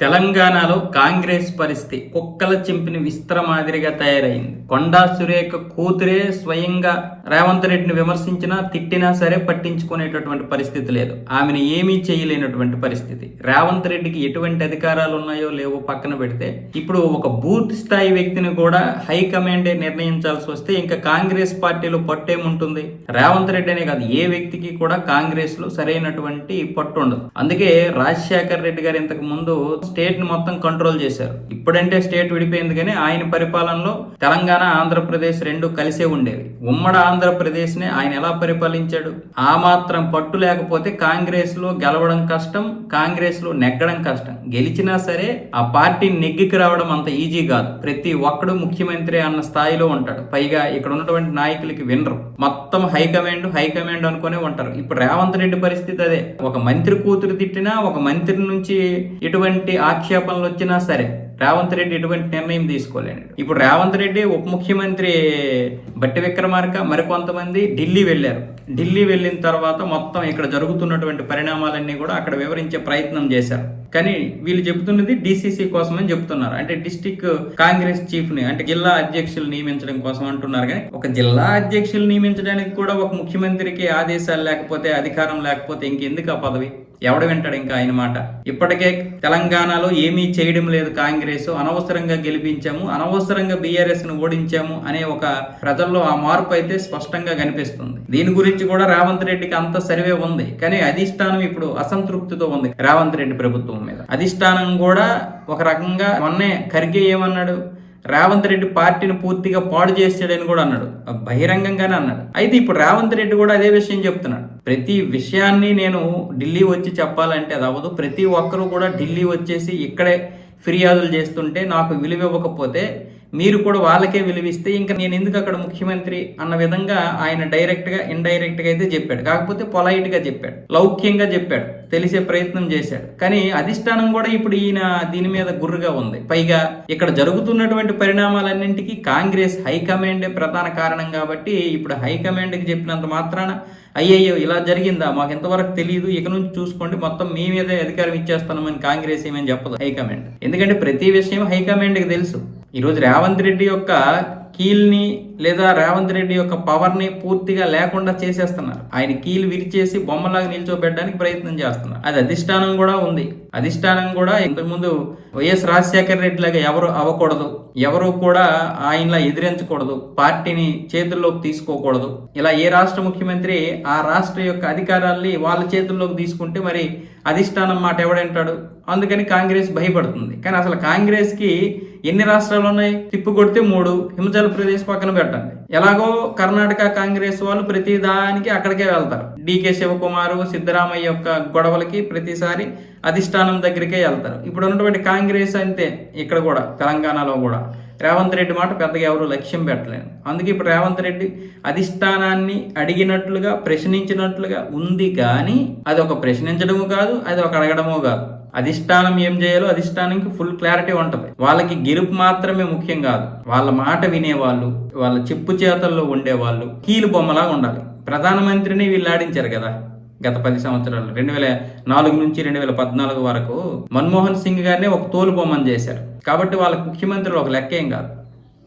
తెలంగాణలో కాంగ్రెస్ పరిస్థితి కుక్కల చింపిన విస్త్ర మాదిరిగా తయారైంది. కొండా సురేఖ కూతురే స్వయంగా రేవంత్ రెడ్డిని విమర్శించినా తిట్టినా సరే పట్టించుకునేటటువంటి పరిస్థితి లేదు. ఆమెను ఏమీ చేయలేనటువంటి పరిస్థితి. రేవంత్ రెడ్డికి ఎటువంటి అధికారాలు ఉన్నాయో లేవో పక్కన పెడితే ఇప్పుడు ఒక బూత్ స్థాయి వ్యక్తిని కూడా హైకమాండే నిర్ణయించాల్సి వస్తే ఇంకా కాంగ్రెస్ పార్టీలో పట్టేముంటుంది? రేవంత్ రెడ్డి అనే కాదు ఏ వ్యక్తికి కూడా కాంగ్రెస్లో సరైనటువంటి పట్టు ఉండదు. అందుకే రాజశేఖర్ రెడ్డి గారు ఇంతకు ముందు స్టేట్ని మొత్తం కంట్రోల్ చేశారు. ఇప్పుడంటే స్టేట్ విడిపోయింది కానీ ఆయన పరిపాలనలో తెలంగాణ ఆంధ్రప్రదేశ్ రెండు కలిసే ఉండేవి. ఉమ్మడి ఆంధ్రప్రదేశ్ని ఆయన ఎలా పరిపాలించాడు? ఆ మాత్రం పట్టు లేకపోతే కాంగ్రెస్లో గెలవడం కష్టం కాంగ్రెస్లో నెగ్గడం కష్టం. గెలిచినా సరే ఆ పార్టీ నెగ్గికి రావడం అంత ఈజీ కాదు. ప్రతి ఒక్కడు ముఖ్యమంత్రి అన్న స్థాయిలో ఉంటాడు. పైగా ఇక్కడ ఉన్నటువంటి నాయకులకి వినరు. మొత్తం హైకమాండ్ హైకమాండ్ అనుకునే ఉంటారు. ఇప్పుడు రేవంత్ రెడ్డి పరిస్థితి అదే. ఒక మంత్రి కూతురు తిట్టినా ఒక మంత్రి నుంచి ఎటువంటి ఆక్షేపణలు వచ్చినా సరే రేవంత్ రెడ్డి ఎటువంటి నిర్ణయం తీసుకోలేడు. ఇప్పుడు రేవంత్ రెడ్డి ఉప ముఖ్యమంత్రి బట్టి విక్రమార్క మరికొంతమంది ఢిల్లీ వెళ్ళారు. ఢిల్లీ వెళ్ళిన తర్వాత మొత్తం ఇక్కడ జరుగుతున్నటువంటి పరిణామాలన్నీ కూడా అక్కడ వివరించే ప్రయత్నం చేశారు. కానీ వీళ్ళు చెబుతున్నది డీసీసీ కోసమని చెప్తున్నారు అంటే డిస్టిక్ కాంగ్రెస్ చీఫ్ని అంటే జిల్లా అధ్యక్షులు నియమించడం కోసం అంటున్నారు. కానీ ఒక జిల్లా అధ్యక్షులు నియమించడానికి కూడా ఒక ముఖ్యమంత్రికి ఆదేశాలు లేకపోతే అధికారం లేకపోతే ఇంకెందుకు ఆ పదవి? ఎవడు వింటాడు ఇంకా ఆయన మాట? ఇప్పటికే తెలంగాణలో ఏమీ చేయడం లేదు కాంగ్రెస్. అనవసరంగా గెలిపించాము అనవసరంగా బీఆర్ఎస్ను ఓడించాము అనే ఒక ప్రజల్లో ఆ మార్పు అయితే స్పష్టంగా కనిపిస్తుంది. దీని గురించి కూడా రేవంత్ రెడ్డికి అంత సర్వే ఉంది. కానీ అధిష్టానం ఇప్పుడు అసంతృప్తితో ఉంది రేవంత్ రెడ్డి ప్రభుత్వం మీద. అధిష్టానం కూడా ఒక రకంగా మొన్నే ఖర్గే ఏమన్నాడు? రేవంత్ రెడ్డి పార్టీని పూర్తిగా పాడు చేసాడని కూడా అన్నాడు. బహిరంగంగానే అన్నాడు. అయితే ఇప్పుడు రేవంత్ రెడ్డి కూడా అదే విషయం చెప్తున్నాడు. ప్రతి విషయాన్ని నేను ఢిల్లీ వచ్చి చెప్పాలంటే అది అవ్వదు. ప్రతి ఒక్కరూ కూడా ఢిల్లీ వచ్చేసి ఇక్కడే ఫిర్యాదులు చేస్తుంటే నాకు విలువ ఇవ్వకపోతే మీరు కూడా వాళ్ళకే విలువిస్తే ఇంకా నేను ఎందుకు అక్కడ ముఖ్యమంత్రి అన్న విధంగా ఆయన డైరెక్ట్గా ఇండైరెక్ట్గా అయితే చెప్పాడు. కాకపోతే పొలైట్గా చెప్పాడు. లౌక్యంగా చెప్పాడు. తెలిసే ప్రయత్నం చేశాడు. కానీ అధిష్టానం కూడా ఇప్పుడు ఈయన దీని మీద గుర్రుగా ఉంది. పైగా ఇక్కడ జరుగుతున్నటువంటి పరిణామాలన్నింటికి కాంగ్రెస్ హైకమాండే ప్రధాన కారణం కాబట్టి ఇప్పుడు హైకమాండ్కి చెప్పినంత మాత్రాన అయ్యయ్యో ఇలా జరిగిందా? మాకు ఎంతవరకు తెలియదు ఇక నుంచి చూసుకోండి. మొత్తం మీ మీదే అధికారం ఇచ్చేస్తున్నామని కాంగ్రెస్ ఏమని చెప్పదు హైకమాండ్. ఎందుకంటే ప్రతి విషయం హైకమాండ్కి తెలుసు. ఈరోజు రేవంత్ రెడ్డి యొక్క కీల్ని లేదా రేవంత్ రెడ్డి యొక్క పవర్ని పూర్తిగా లేకుండా చేసేస్తున్నారు. ఆయన కీలు విరిచేసి బొమ్మలాగా నిల్చోబెట్టడానికి ప్రయత్నం చేస్తున్నారు. అది అధిష్టానం కూడా ఉంది. అధిష్టానం కూడా ఇంతకుముందు వైఎస్ రాజశేఖర రెడ్డి లాగా ఎవరు అవ్వకూడదు ఎవరు కూడా ఆయనలా ఎదిరించకూడదు పార్టీని చేతుల్లోకి తీసుకోకూడదు. ఇలా ఏ రాష్ట్ర ముఖ్యమంత్రి ఆ రాష్ట్ర యొక్క అధికారాల్ని వాళ్ళ చేతుల్లోకి తీసుకుంటే మరి అధిష్టానం మాట ఎవడంటాడు? అందుకని కాంగ్రెస్ భయపడుతుంది. కానీ అసలు కాంగ్రెస్కి ఎన్ని రాష్ట్రాలు ఉన్నాయి? తిప్పు కొడితే మూడు హిమాచల్ ప్రదేశ్ పక్కన పెట్టండి. ఎలాగో కర్ణాటక కాంగ్రెస్ వాళ్ళు ప్రతి దానికి అక్కడికే వెళ్తారు. డికే శివకుమారు సిద్ధరామయ్య యొక్క గొడవలకి ప్రతిసారి అధిష్టానం దగ్గరికే వెళ్తారు. ఇప్పుడు ఉన్నటువంటి కాంగ్రెస్ అంతే ఇక్కడ కూడా తెలంగాణలో కూడా. రేవంత్ రెడ్డి మాట పెద్దగా ఎవరు లక్ష్యం పెట్టలేను అందుకే ఇప్పుడు రేవంత్ రెడ్డి అధిష్టానాన్ని అడిగినట్లుగా ప్రశ్నించినట్లుగా ఉంది కానీ అది ఒక ప్రశ్నించడము కాదు అది ఒక అడగడము కాదు. అధిష్టానం ఏం చేయాలో అధిష్టానానికి ఫుల్ క్లారిటీ ఉంటుంది. వాళ్ళకి గెలుపు మాత్రమే ముఖ్యం కాదు. వాళ్ళ మాట వినేవాళ్ళు వాళ్ళ చెప్పు చేతల్లో ఉండేవాళ్ళు కీలు బొమ్మలా ఉండాలి. ప్రధానమంత్రిని వీళ్ళు ఆడించారు కదా. గత పది సంవత్సరాలు. రెండు వేల నాలుగు నుంచి రెండు వేల పద్నాలుగు వరకు మన్మోహన్ సింగ్ గారినే ఒక తోలుబొమ్మని చేశారు. కాబట్టి వాళ్ళకి ముఖ్యమంత్రులు ఒక లెక్క ఏం కాదు.